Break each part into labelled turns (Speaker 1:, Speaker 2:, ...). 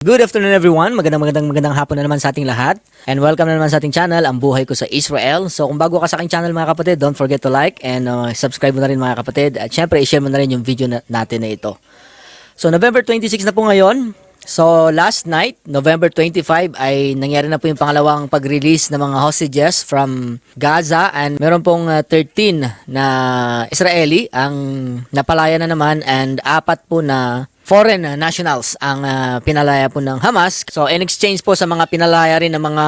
Speaker 1: Good afternoon everyone. Magandang magandang magandang hapon na naman sa ating lahat. And welcome na naman sa ating channel, Ang Buhay Ko sa Israel. So kung bago ka sa aking channel mga kapatid, don't forget to like and uh, subscribe mo na rin mga kapatid. At syempre, i-share mo na rin yung video na, natin na ito. So November 26 na po ngayon. So last night, November 25 ay nangyari na po yung pangalawang pag-release ng mga hostages from Gaza and meron pong uh, 13 na Israeli ang napalaya na naman and apat po na foreign uh, nationals ang uh, pinalaya po ng Hamas. So in exchange po sa mga pinalaya rin ng mga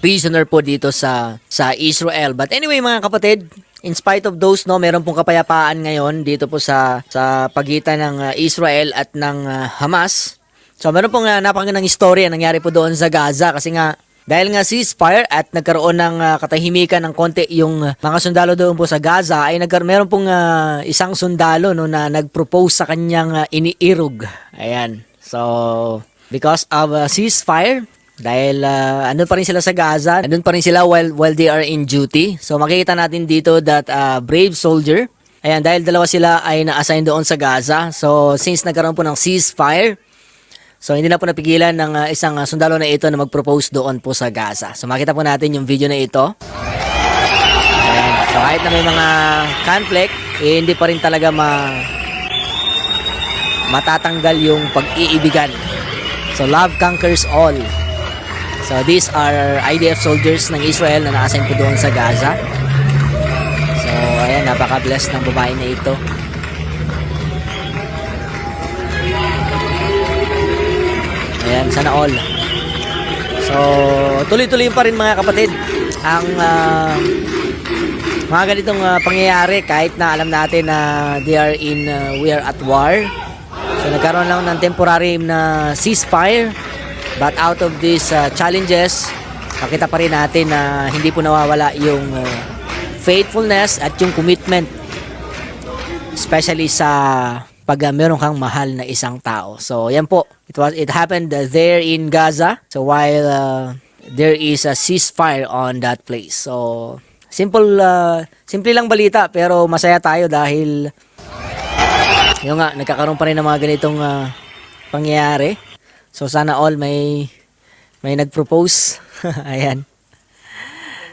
Speaker 1: prisoner po dito sa sa Israel. But anyway mga kapatid, in spite of those no, meron pong kapayapaan ngayon dito po sa sa pagitan ng uh, Israel at ng uh, Hamas. So meron pong uh, napakagandang istorya nangyari po doon sa Gaza kasi nga dahil nga ceasefire at nagkaroon ng uh, katahimikan ng konti yung uh, mga sundalo doon po sa Gaza ay nagkaroon meron pong uh, isang sundalo no na nagpropose sa kanyang uh, iniirog. Ayan. So because of uh, ceasefire dahil uh, andun pa rin sila sa Gaza, andun pa rin sila while while they are in duty. So makikita natin dito that uh, brave soldier Ayan, dahil dalawa sila ay na-assign doon sa Gaza. So, since nagkaroon po ng ceasefire, So hindi na po napigilan ng uh, isang uh, sundalo na ito na mag-propose doon po sa Gaza. So makita po natin yung video na ito. Ayan. So kahit na may mga conflict, eh, hindi pa rin talaga ma matatanggal yung pag-iibigan. So love conquers all. So these are IDF soldiers ng Israel na na-assign po doon sa Gaza. So ayan, napaka-blessed ng babae na ito. Ayan, sana all. So, tuloy-tuloy pa rin mga kapatid ang ah, mga ganitong ah, pangyayari kahit na alam natin na they are in ah, we are at war. So nagkaroon lang ng temporary na ceasefire but out of these ah, challenges makita pa rin natin na hindi po nawawala yung ah, faithfulness at yung commitment especially sa pag uh, meron kang mahal na isang tao. So, yan po. It was it happened there in Gaza. So, while uh, there is a ceasefire on that place. So, simple uh, simple lang balita pero masaya tayo dahil yung nga nagkakaroon pa rin ng mga ganitong uh, pangyayari. So, sana all may may nag-propose. Ayan.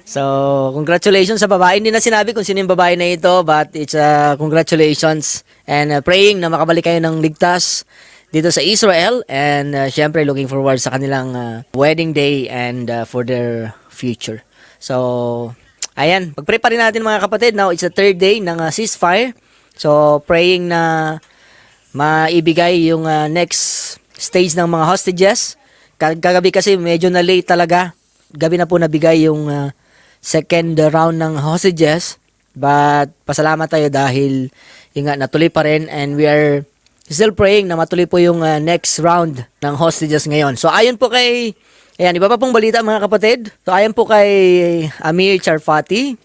Speaker 1: So, congratulations sa babae. Hindi na sinabi kung sino yung babae na ito, but it's uh, congratulations and uh, praying na makabalik kayo ng ligtas dito sa Israel and uh, syempre looking forward sa kanilang uh, wedding day and uh, for their future. So, ayan, pag-pray natin mga kapatid. Now, it's the third day ng uh, ceasefire. So, praying na maibigay yung uh, next stage ng mga hostages. Kag- Kagabi kasi medyo na late talaga. Gabi na po nabigay yung uh, second round ng hostages. But pasalamat tayo dahil yung nga natuloy pa rin and we are still praying na matuloy po yung uh, next round ng hostages ngayon. So ayon po kay Ayan, iba pa pong balita mga kapatid. So ayon po kay Amir Charfati.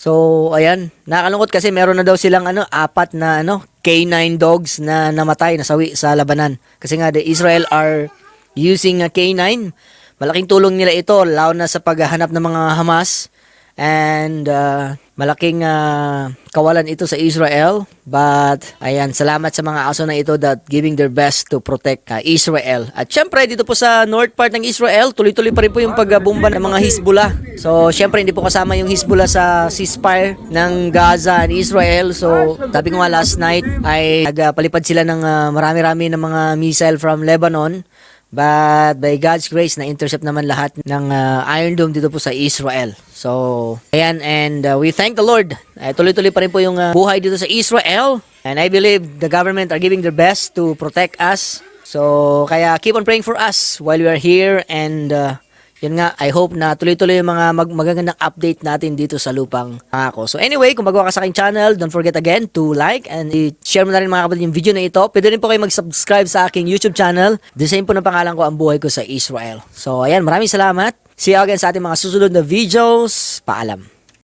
Speaker 1: So ayan, nakalungkot kasi meron na daw silang ano apat na ano K9 dogs na namatay nasawi sa labanan. Kasi nga the Israel are using a K9 Malaking tulong nila ito, lalo na sa paghahanap ng mga Hamas. And uh, malaking uh, kawalan ito sa Israel. But, ayan, salamat sa mga aso na ito that giving their best to protect uh, Israel. At syempre, dito po sa north part ng Israel, tuloy-tuloy pa rin po yung pagbomba ng mga Hezbollah. So, syempre, hindi po kasama yung Hezbollah sa ceasefire ng Gaza and Israel. So, sabi ko nga last night, ay nagpalipad sila ng uh, marami-rami ng mga missile from Lebanon. But by God's grace, na-intercept naman lahat ng uh, Iron Dome dito po sa Israel. So, ayan, and uh, we thank the Lord. Uh, tuloy-tuloy pa rin po yung uh, buhay dito sa Israel. And I believe the government are giving their best to protect us. So, kaya keep on praying for us while we are here. And uh, yun nga, I hope na tuloy-tuloy yung mga mag magagandang update natin dito sa lupang ako. So anyway, kung bago ka sa aking channel, don't forget again to like and i-share mo na rin mga kapatid yung video na ito. Pwede rin po kayo mag-subscribe sa aking YouTube channel. The same po na pangalan ko, ang buhay ko sa Israel. So ayan, maraming salamat. See you again sa ating mga susunod na videos. Paalam.